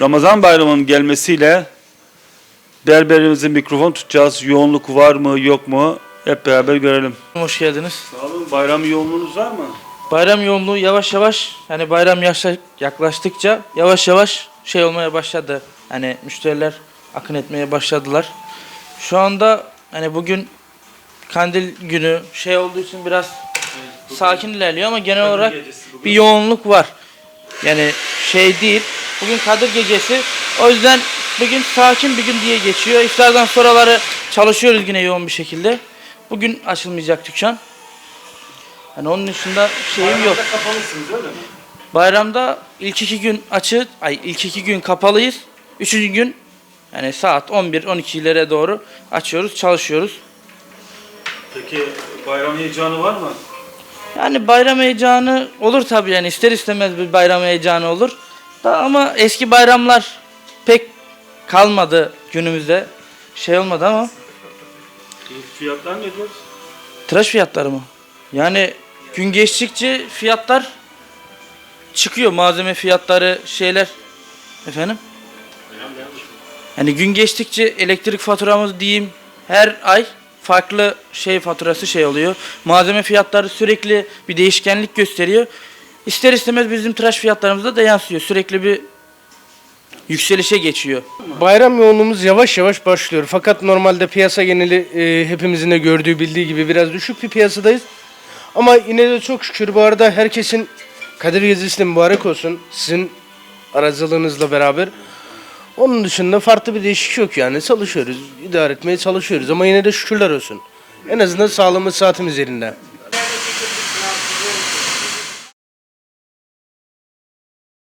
Ramazan bayramının gelmesiyle berberimize mikrofon tutacağız. Yoğunluk var mı yok mu hep beraber görelim. Hoş geldiniz. Sağ olun. Bayram yoğunluğunuz var mı? Bayram yoğunluğu yavaş yavaş yani bayram yaşa- yaklaştıkça yavaş yavaş şey olmaya başladı. Hani müşteriler akın etmeye başladılar. Şu anda hani bugün kandil günü şey olduğu için biraz sakin ilerliyor ama genel olarak bir yoğunluk var. Yani şey değil. Bugün Kadir Gecesi. O yüzden bugün sakin bir gün diye geçiyor. İftardan sonraları çalışıyoruz yine yoğun bir şekilde. Bugün açılmayacak dükkan. Hani onun dışında şeyim yok. kapalısınız öyle mi? Bayramda ilk iki gün açık, ay ilk iki gün kapalıyız. Üçüncü gün yani saat 11-12'lere doğru açıyoruz, çalışıyoruz. Peki bayram heyecanı var mı? Yani bayram heyecanı olur tabii yani ister istemez bir bayram heyecanı olur. Ama eski bayramlar pek kalmadı günümüzde. Şey olmadı ama Fiyatlar ne diyor? tıraş fiyatları mı? Yani gün geçtikçe fiyatlar çıkıyor. Malzeme fiyatları şeyler efendim. Yani gün geçtikçe elektrik faturamız diyeyim her ay farklı şey faturası şey oluyor. Malzeme fiyatları sürekli bir değişkenlik gösteriyor. İster istemez bizim tıraş fiyatlarımızda da yansıyor. Sürekli bir yükselişe geçiyor. Bayram yoğunluğumuz yavaş yavaş başlıyor. Fakat normalde piyasa geneli e, hepimizin de gördüğü bildiği gibi biraz düşük bir piyasadayız. Ama yine de çok şükür bu arada herkesin Kadir Gecesi de mübarek olsun. Sizin aracılığınızla beraber. Onun dışında farklı bir değişik yok yani. Çalışıyoruz, idare etmeye çalışıyoruz ama yine de şükürler olsun. En azından sağlığımız saatimiz yerinde.